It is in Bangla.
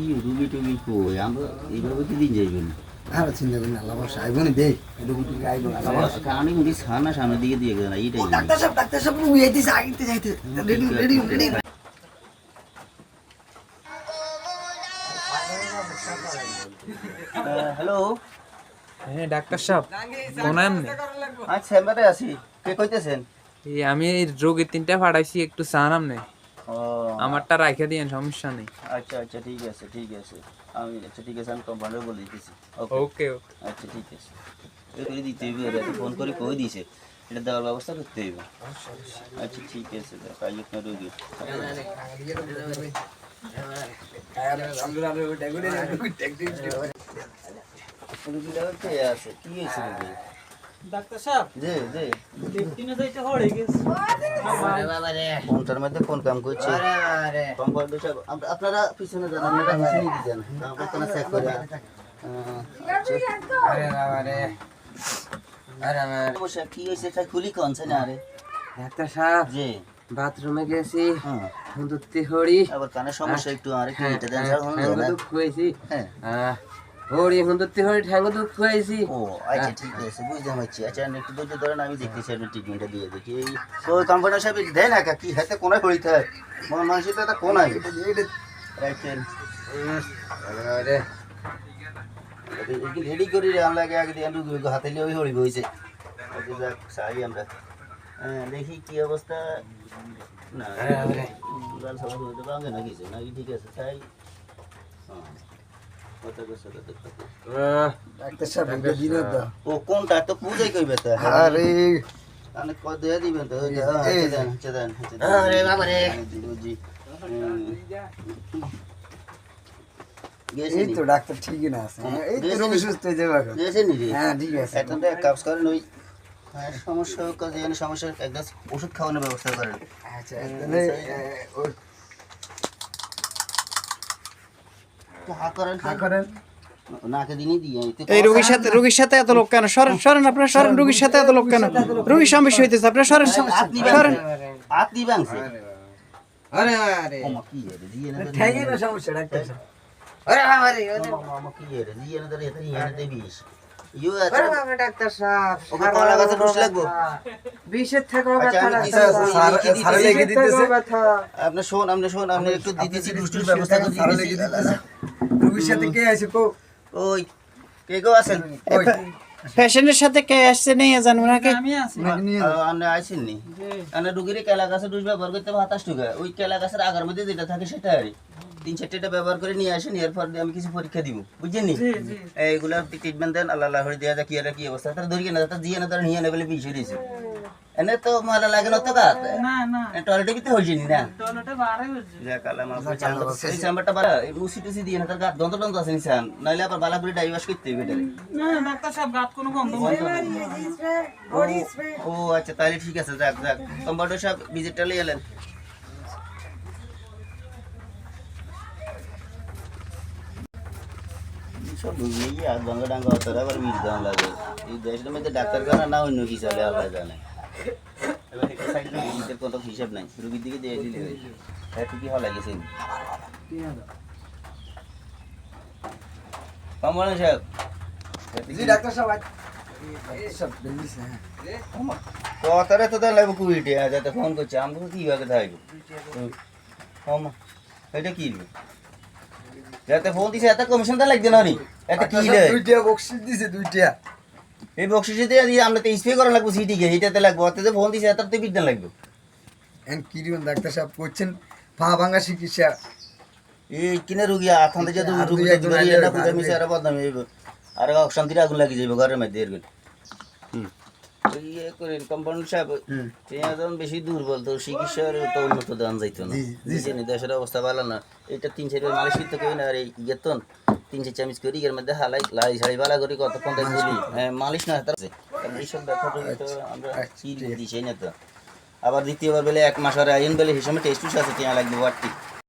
কি রুগী টুগি কই? আমরা এইভাবে কি দিন যাইবেন। আর চিন্তা করি আল্লাহ বর্ষা আইব নি দে রুগী টুগী আইব কানে মুড়ি ছানা সামনে দিকে দিয়ে গেল এইটাই ডাক্তার সাহেব ডাক্তার সাহেব রুগী আইতেছে আইতে যাইতে। Ready ready ready. হ্যালো? হ্যাঁ ডাক্তার সাহেব কোন এমনি আজ চেম্বারে আছি কে কইতেছেন? এই আমি রোগীর তিনটা ফাটাইছি একটু চান আমনে ও আমারটা রাখে দিয়েন সমস্যা নেই আচ্ছা আচ্ছা ঠিক আছে ঠিক আছে আমি আচ্ছা ঠিক আছে আমি কম্পাউন্ডার বলে দিতেছি ওকে ওকে আচ্ছা ঠিক আছে করে দিতে হইবে ফোন করে কই দিছে এটা দেওয়ার ব্যবস্থা করতে হইবে আচ্ছা ঠিক আছে কাজ আপনার রোগী আছে কি হয়েছে ডাক্তার সাহেব? জি জি। লেফটিনে যাইতে হড়ে গেছে। ফোনটার মধ্যে কোন কাম করছে? কম্পাউন্ডার সাহেব আপনারা পিছনে যান আপনারা পিছনে দিতেন আমরা কোনো চেক করে আহ, সমস্যা কি খুলি কনছে না আরে। ডাক্তার সাহেব জি। বাথরুমে গেছি। হ্যাঁ। হুন্দুত্তি হড়ি আবার কানে সমস্যা একটু আরে কি হ্যাঁ, এটা দেন স্যার ঠ্যাঙ্গো হয়েছি। হ্যাঁ। হড়ি হুন্দুত্তি হড়ি ঠ্যাঙ্গো দুঃখ হয়েছি ও আচ্ছা ঠিক আছে বুঝতে পারছি। আচ্ছা একটু ধৈর্য ধরেন আমি দেখতেছি আপনি ট্রিটমেন্টটা দিয়ে দেখি। এই ওই কম্পাউন্ডার সাহেব দেয় না কি? হাতে কোনায় পড়িতে হয় মন মানুষের তো কোনায়। রেডি করি আমরা আগে আগে দিয়ে হাতে লিয়ে ওই হড়ি বইছে। আচ্ছা যাক সাই আমরা। হ্যাঁ দেখি কি অবস্থা। না সবাই হইতে পারবে না কিছু। নাকি ঠিক আছে তাই হ্যাঁ কথা কইছে তো দেখতে ডাক্তার সাহেব দিন ও কোনটা তো পূজাই কইবে তো আরে। তাহলে কত দিয়ে দিবেন তো? ওই যে, এই দেন, দেন, আরে বাবা রে। জি, জি। হুম। গেছে এই তো ডাক্তার ঠিকই না আছে। এই তো রুগী সুস্থ হয়ে যাবে এখন? হ্যাঁ ঠিক আছে। এখন তো কাজ করেন ওই হ্যাঁ, সমস্যা কাজে সমস্যা ওষুধ খাওয়ানোর ব্যবস্থা করেন। আচ্ছা তাহলে ওই একটু হা করেন হা করেন নাকে দিনই দিয়ে এই রোগীর সাথে রোগীর সাথে এত লোক কেন? সরেন সরেন আপনারা সরেন রোগীর সাথে এত লোক কেন? রোগীর সমস্যা হইতেছে আপনারা সরেন আপনি সরেন। আপনি বাংছে আরে আরে কি রে দিয়ে না তো ঠ্যাঙ্গে না সমস্যা ডাক্তার সাহেব। আরে বাবা রে ওমা ওমা কি রে দিয়ে না তো এটা নিয়ে আনতে বিষ ইউ আরে বাবা ডাক্তার সাহেব ওকে কলা গাছে ডোজ লাগবো? বিষের থেকে আচ্ছা, ব্যথা। সারা লেগে দিতেছে। আপনি শোন আপনি শোন আপনি একটু দিতেছি ব্যবস্থা করে দিতেছি? কে আছে কো? ওই কে গো আছেন ওই সাথে কে আসছে নেই জানো নাকি আমি আছি। আপনি আইছেন নি রুগীর কেলা গাছে করতে বাতাস টুকা ওই কেলা গাছের আগার মধ্যে যেটা থাকে সেটা আর তিন চারটেটা ব্যবহার করে নিয়ে আসেন এরপর দিয়ে আমি কিছু পরীক্ষা দিব। বুঝছেন নি এইগুলা ট্রিটমেন্ট দেন আল্লাহ আল্লাহ করে দেওয়া যায় কি আর কি অবস্থা। তার ধরিয়ে না তার দিয়ে না তার নিয়ে নেবে বিষ দিয়েছে এনে তো মালা লাগে না তো কাত না না টয়লেটে ভিতরে হয়েছে নি না টয়লেটে বারে এই চেম্বারটা বাড়া এই উসি টুসি দিয়ে না তার গাত দন্ত দন্ত আছে নাইলে আবার বালা করে করতে হবে না ডাক্তার সাহেব গাত কোনো গন্ধ ও আচ্ছা তাহলে ঠিক আছে যাক যাক কম্পাউন্ডার সাহেব ভিজিটটা লিয়ে এলেন সব বুঝলেই আর গঙ্গা ডাঙ্গা আবার দাম লাগে এই দেশের মধ্যে ডাক্তার খানা না অন্য কি চলে আল্লাহ জানে রুগীদের কোনো হিসাব নাই। রুগীর দিকে দিয়ে দিলে হ্যাঁ ঠিকই হওয়া লাগেছে কম্পাউন্ডার সাহেব। জি ডাক্তার সাহেব হ্যাঁ। তো তাহলে লাগবে যাতে ফোন করছে। আমাকে কি ভাবে থাকবে হম এটা কি রে? যাতে ফোন দিছে এত কমিশন তো লাগবে না এটা কি রে? দুইটা বক্সিস দিছে দুইটা এই বক্সিসে দিয়ে দিয়ে আমরা তো স্প্রে করা লাগবে সিটি কে এটাতে লাগবে অততে ফোন দিছে এত তো বিদ্যা লাগবে। এন কিরিয়ন ডাক্তার সাহেব করছেন পা ভাঙা চিকিৎসা। এই কিনে রুগী থেকে তো আর রুগী পুজো মিশে আর বদনাম হইব আর অশান্তির আগুন লাগি যাবে ঘরের মধ্যে এরকম। ইয়ে করেন কম্পাউন্ড সাহেব হুম। তিনি যখন বেশি দুর্বল তো চিকিৎসার তো উন্নত দান যাইতো না। দেশের অবস্থা ভালো না। এটা তিন চার মালিশ করতে না আর এই গেতন তিন চার চামিচ করি এর মধ্যে হালাই লাই ছাড়ি বালা করি কতক্ষণ তাই বলি মালিশ না তার এইসব তো আমরা চিল চির দিছি না তো। আবার দ্বিতীয়বার বেলে এক মাস আর আইন বেলে হিসাবে টেস্ট আছে টিয়া লাগবে বাড়তি।